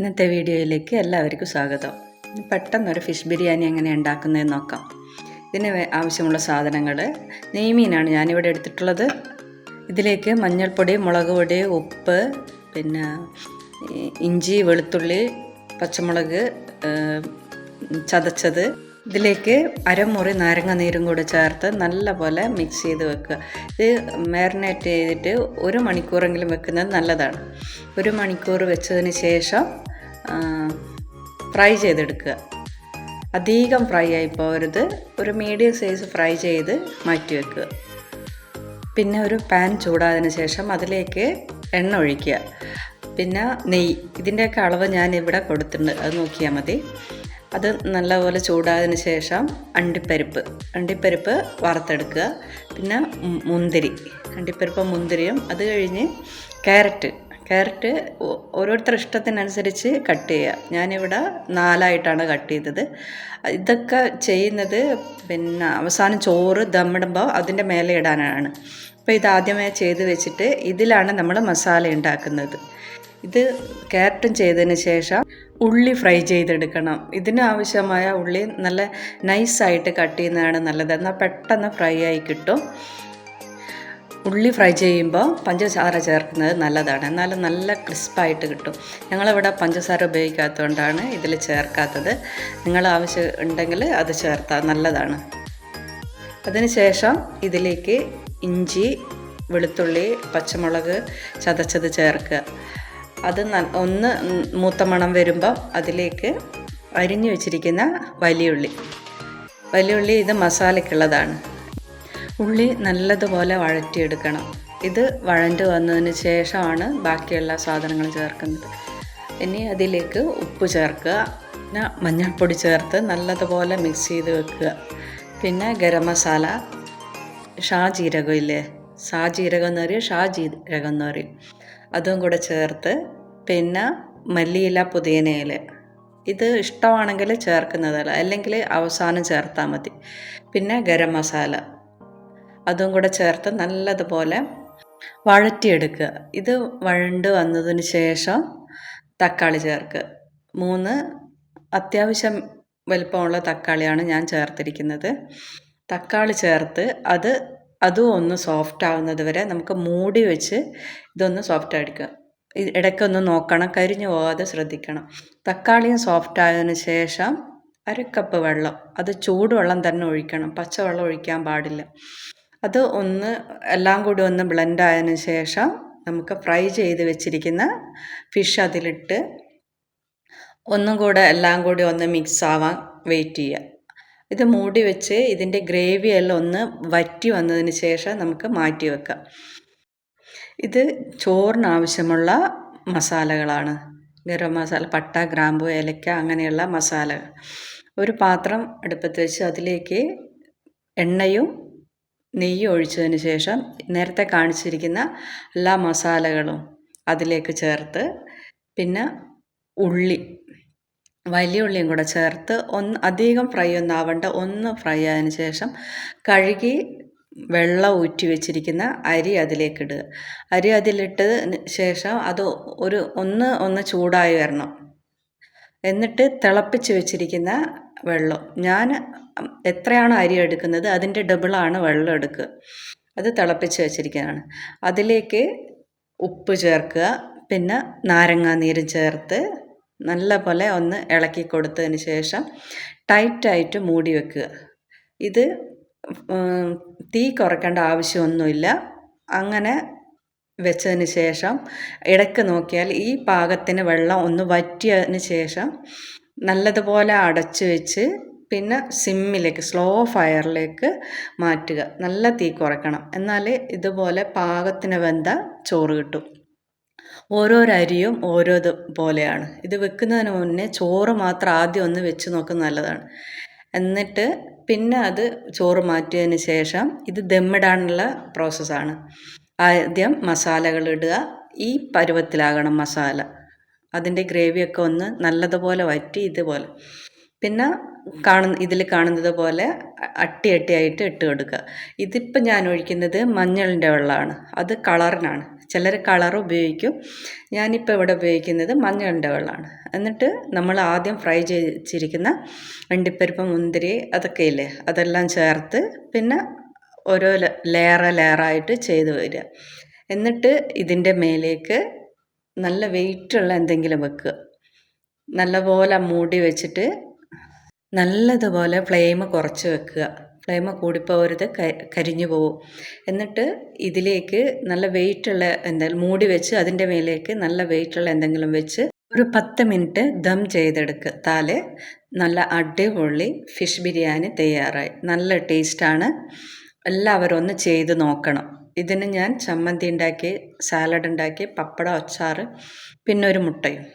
ഇന്നത്തെ വീഡിയോയിലേക്ക് എല്ലാവർക്കും സ്വാഗതം. പെട്ടെന്നൊരു ഫിഷ് ബിരിയാണി എങ്ങനെ ഉണ്ടാക്കുന്നതെന്ന് നോക്കാം. ഇതിന് ആവശ്യമുള്ള സാധനങ്ങൾ നെയ്മീനാണ് ഞാനിവിടെ എടുത്തിട്ടുള്ളത്. ഇതിലേക്ക് മഞ്ഞൾപ്പൊടി മുളക് പൊടി ഉപ്പ് പിന്നെ ഇഞ്ചി വെളുത്തുള്ളി പച്ചമുളക് ചതച്ചത്. ഇതിലേക്ക് അരമുറി നാരങ്ങ നീരും കൂടെ ചേർത്ത് നല്ലപോലെ മിക്സ് ചെയ്ത് വെക്കുക. ഇത് മാരിനേറ്റ് ചെയ്തിട്ട് ഒരു മണിക്കൂറെങ്കിലും വെക്കുന്നത് നല്ലതാണ്. ഒരു മണിക്കൂർ വെച്ചതിന് ശേഷം ഫ്രൈ ചെയ്തെടുക്കുക. അധികം ഫ്രൈ ആയി പോകരുത്. ഒരു മീഡിയം സൈസ് ഫ്രൈ ചെയ്ത് മാറ്റി വെക്കുക. പിന്നെ ഒരു പാൻ ചൂടായതിനു ശേഷം അതിലേക്ക് എണ്ണ ഒഴിക്കുക. പിന്നെ നെയ്യ്. ഇതിന്റെയൊക്കെ അളവ് ഞാൻ ഇവിടെ കൊടുത്തിട്ടുണ്ട്. അത് നോക്കിയാൽ മതി. അത് നല്ലപോലെ ചൂടായതിനു ശേഷം അണ്ടിപ്പരിപ്പ്. അണ്ടിപ്പരിപ്പ് വറുത്തെടുക്കുക. പിന്നെ മുന്തിരി. അണ്ടിപ്പരിപ്പ് മുന്തിരിയും. അത് കഴിഞ്ഞ് ക്യാരറ്റ്. ക്യാരറ്റ് ഓരോരുത്തരുടെ ഇഷ്ടത്തിനനുസരിച്ച് കട്ട് ചെയ്യുക. ഞാനിവിടെ നാലായിട്ടാണ് കട്ട് ചെയ്തത്. ഇതൊക്കെ ചെയ്യുന്നത് പിന്നെ അവസാനം ചോറ് ദമ്മിടുമ്പോൾ അതിന്റെ മേലെ ഇടാനാണ്. അപ്പോൾ ഇതാദ്യമേ ചെയ്ത് വെച്ചിട്ട് ഇതിലാണ് നമ്മൾ മസാല ഉണ്ടാക്കുന്നത്. ഇത് ക്യാരറ്റും ചെയ്തതിന് ശേഷം ഉള്ളി ഫ്രൈ ചെയ്തെടുക്കണം. ഇതിന് ആവശ്യമായ ഉള്ളി നല്ല നൈസായിട്ട് കട്ട് ചെയ്യുന്നതാണ് നല്ലത്. എന്നാൽ പെട്ടെന്ന് ഫ്രൈ ആയി കിട്ടും. ഉള്ളി ഫ്രൈ ചെയ്യുമ്പോൾ പഞ്ചസാര ചേർക്കുന്നത് നല്ലതാണ്. എന്നാലും നല്ല ക്രിസ്പായിട്ട് കിട്ടും. ഞങ്ങളിവിടെ പഞ്ചസാര ഉപയോഗിക്കാത്തതുകൊണ്ടാണ് ഇതിൽ ചേർക്കാത്തത്. നിങ്ങൾ ആവശ്യം ഉണ്ടെങ്കിൽ അത് ചേർത്താൽ നല്ലതാണ്. അതിനുശേഷം ഇതിലേക്ക് ഇഞ്ചി വെളുത്തുള്ളി പച്ചമുളക് ചതച്ചത് ചേർക്കുക. അത് ഒന്ന് മൂത്ത മണം വരുമ്പോൾ അതിലേക്ക് അരിഞ്ഞു വെച്ചിരിക്കുന്ന വലിയുള്ളി. വലിയുള്ളി ഇത് മസാലയ്ക്കുള്ളതാണ്. ഉള്ളി നല്ലതുപോലെ വഴറ്റിയെടുക്കണം. ഇത് വഴണ്ട് വന്നതിന് ശേഷമാണ് ബാക്കിയുള്ള സാധനങ്ങൾ ചേർക്കുന്നത്. ഇനി അതിലേക്ക് ഉപ്പ് ചേർക്കുക. പിന്നെ മഞ്ഞൾപ്പൊടി ചേർത്ത് നല്ലതുപോലെ മിക്സ് ചെയ്ത് വെക്കുക. പിന്നെ ഗരം മസാല ഷാ ജീരകം ഇല്ലേ? സാജീരകം എന്ന് പറയും ഷാ ജീരകം എന്ന് പറയും. അതും കൂടെ ചേർത്ത് പിന്നെ മല്ലിയില പുതിയനയിൽ ഇത് ഇഷ്ടമാണെങ്കിൽ ചേർക്കുന്നതല്ല. അല്ലെങ്കിൽ അവസാനം ചേർത്താൽ മതി. പിന്നെ ഗരം മസാല. അതും കൂടെ ചേർത്ത് നല്ലതുപോലെ വഴറ്റിയെടുക്കുക. ഇത് വഴണ്ട് വന്നതിന് ശേഷം തക്കാളി ചേർക്കുക. മൂന്ന് അത്യാവശ്യം വലിപ്പമുള്ള തക്കാളിയാണ് ഞാൻ ചേർത്തിരിക്കുന്നത്. തക്കാളി ചേർത്ത് അത് അതും ഒന്ന് സോഫ്റ്റ് ആവുന്നത് വരെ നമുക്ക് മൂടി വെച്ച് ഇതൊന്ന് സോഫ്റ്റ് അടിക്കുക ഇടയ്ക്കൊന്ന് നോക്കണം കരിഞ്ഞു പോകാതെ ശ്രദ്ധിക്കണം. തക്കാളിയും സോഫ്റ്റ് ആയതിനു ശേഷം അര കപ്പ് വെള്ളം. അത് ചൂടുവെള്ളം തന്നെ ഒഴിക്കണം. പച്ചവെള്ളം ഒഴിക്കാൻ പാടില്ല. അത് ഒന്ന് എല്ലാം കൂടി ഒന്ന് ബ്ലെൻഡ് ആയതിനു ശേഷം നമുക്ക് ഫ്രൈ ചെയ്ത് വെച്ചിരിക്കുന്ന ഫിഷ് അതിലിട്ട് ഒന്നും കൂടെ എല്ലാം കൂടി ഒന്ന് മിക്സ് ആവാൻ വെയിറ്റ് ചെയ്യുക ഇത് മൂടി വെച്ച് ഇതിന്റെ ഗ്രേവി എല്ലാം ഒന്ന് വറ്റി വന്നതിന് ശേഷം നമുക്ക് മാറ്റി വെക്കാം. ഇത് ചോറിന് ആവശ്യമുള്ള മസാലകളാണ്. ഗരം മസാല പട്ട ഗ്രാമ്പു ഏലക്ക അങ്ങനെയുള്ള മസാലകൾ. ഒരു പാത്രം അടുപ്പത്ത് വെച്ച് അതിലേക്ക് എണ്ണയും നെയ്യ് ഒഴിച്ചതിന് ശേഷം നേരത്തെ കാണിച്ചിരിക്കുന്ന എല്ലാ മസാലകളും അതിലേക്ക് ചേർത്ത് പിന്നെ ഉള്ളി വലിയ ഉള്ളിയും കൂടെ ചേർത്ത് ഒന്ന് അധികം ഫ്രൈ ഒന്നും ആവണ്ട ഒന്ന് ഫ്രൈ ആയതിനു ശേഷം കഴുകി വെള്ളം ഊറ്റി വെച്ചിരിക്കുന്ന അരി അതിലേക്കിടുക അരി അതിലിട്ടതിന് ശേഷം അത് ഒരു ഒന്ന് ഒന്ന് ചൂടായി വരണം. എന്നിട്ട് തിളപ്പിച്ച് വെച്ചിരിക്കുന്ന വെള്ളം. ഞാൻ എത്രയാണ് അരി എടുക്കുന്നത് അതിന്റെ ഡബിളാണ് വെള്ളം എടുക്കുക. അത് തിളപ്പിച്ച് വെച്ചിരിക്കുന്നതാണ് അതിലേക്ക് ഉപ്പ് ചേർക്കുക. പിന്നെ നാരങ്ങാനീര് ചേർത്ത് നല്ല പോലെ ഒന്ന് ഇളക്കി കൊടുത്തതിന് ശേഷം ടൈറ്റായിട്ട് മൂടി വെക്കുക. ഇത് തീ കുറയ്ക്കേണ്ട ആവശ്യമൊന്നുമില്ല. അങ്ങനെ വെച്ചതിന് ശേഷം ഇടയ്ക്ക് നോക്കിയാൽ ഈ പാകത്തിന് വെള്ളം ഒന്ന് വറ്റിയതിന് ശേഷം നല്ലതുപോലെ അടച്ചു വെച്ച് പിന്നെ സിമ്മിലേക്ക് സ്ലോ ഫയറിലേക്ക് മാറ്റുക. നല്ല തീ കുറയ്ക്കണം. എന്നാൽ ഇതുപോലെ പാകത്തിന് വെന്ത ചോറ് കിട്ടും. ഓരോരരിയും ഓരോ പോലെയാണ് ഇത് വെക്കുന്നതിന് മുന്നേ ചോറ് മാത്രം ആദ്യം ഒന്ന് വെച്ച് നോക്കുന്നത് നല്ലതാണ്. എന്നിട്ട് പിന്നെ അത് ചോറ് മാറ്റിയതിന് ശേഷം ഇത് ദമ്മിടാനുള്ള പ്രോസസ്സാണ്. ആദ്യം മസാലകൾ ഇടുക. ഈ പരുവത്തിലാകണം മസാല. അതിന്റെ ഗ്രേവിയൊക്കെ ഒന്ന് നല്ലതുപോലെ വറ്റി ഇതുപോലെ. പിന്നെ കാണുന്ന ഇതിൽ കാണുന്നത് പോലെ അട്ടി അട്ടിയായിട്ട് ഇട്ട് കൊടുക്കുക. ഇതിപ്പോൾ ഞാൻ ഒഴിക്കുന്നത് മഞ്ഞളിന്റെ വെള്ളമാണ്. അത് കളറിനാണ്. ചിലർ കളർ ഉപയോഗിക്കും. ഞാനിപ്പോൾ ഇവിടെ ഉപയോഗിക്കുന്നത് മഞ്ഞളിന്റെ വെള്ളമാണ്. എന്നിട്ട് നമ്മൾ ആദ്യം ഫ്രൈ ചെയ്തിരിക്കുന്ന അണ്ടിപ്പരിപ്പ് മുന്തിരി അതൊക്കെ ഇല്ലേ? അതെല്ലാം ചേർത്ത് പിന്നെ ഓരോ ലെയർ ലെയറായിട്ട് ചെയ്ത് വരിക. എന്നിട്ട് ഇതിന്റെ മേലേക്ക് നല്ല വെയിറ്റുള്ള എന്തെങ്കിലും വെക്കുക നല്ലപോലെ മൂടി വെച്ചിട്ട് നല്ലതുപോലെ ഫ്ലെയിം കുറച്ച് വെക്കുക. ഫ്ലെയിം കൂടിപ്പോകരുത് കരിഞ്ഞു പോകും എന്നിട്ട് ഇതിലേക്ക് നല്ല വെയിറ്റുള്ള എന്തെങ്കിലും മൂടി വെച്ച് അതിന്റെ മേലേക്ക് നല്ല വെയിറ്റുള്ള എന്തെങ്കിലും വെച്ച് ഒരു പത്ത് മിനിറ്റ് ദം ചെയ്തെടുക്കുക താൽ നല്ല അടിപൊളി ഫിഷ് ബിരിയാണി തയ്യാറായി. നല്ല ടേസ്റ്റാണ്. എല്ലാവരും ഒന്ന് ചെയ്ത് നോക്കണം. ഇതിന് ഞാൻ ചമ്മന്തി ഉണ്ടാക്കി സാലഡ് ഉണ്ടാക്കി പപ്പടം അച്ചാർ പിന്നെ ഒരു മുട്ടയും.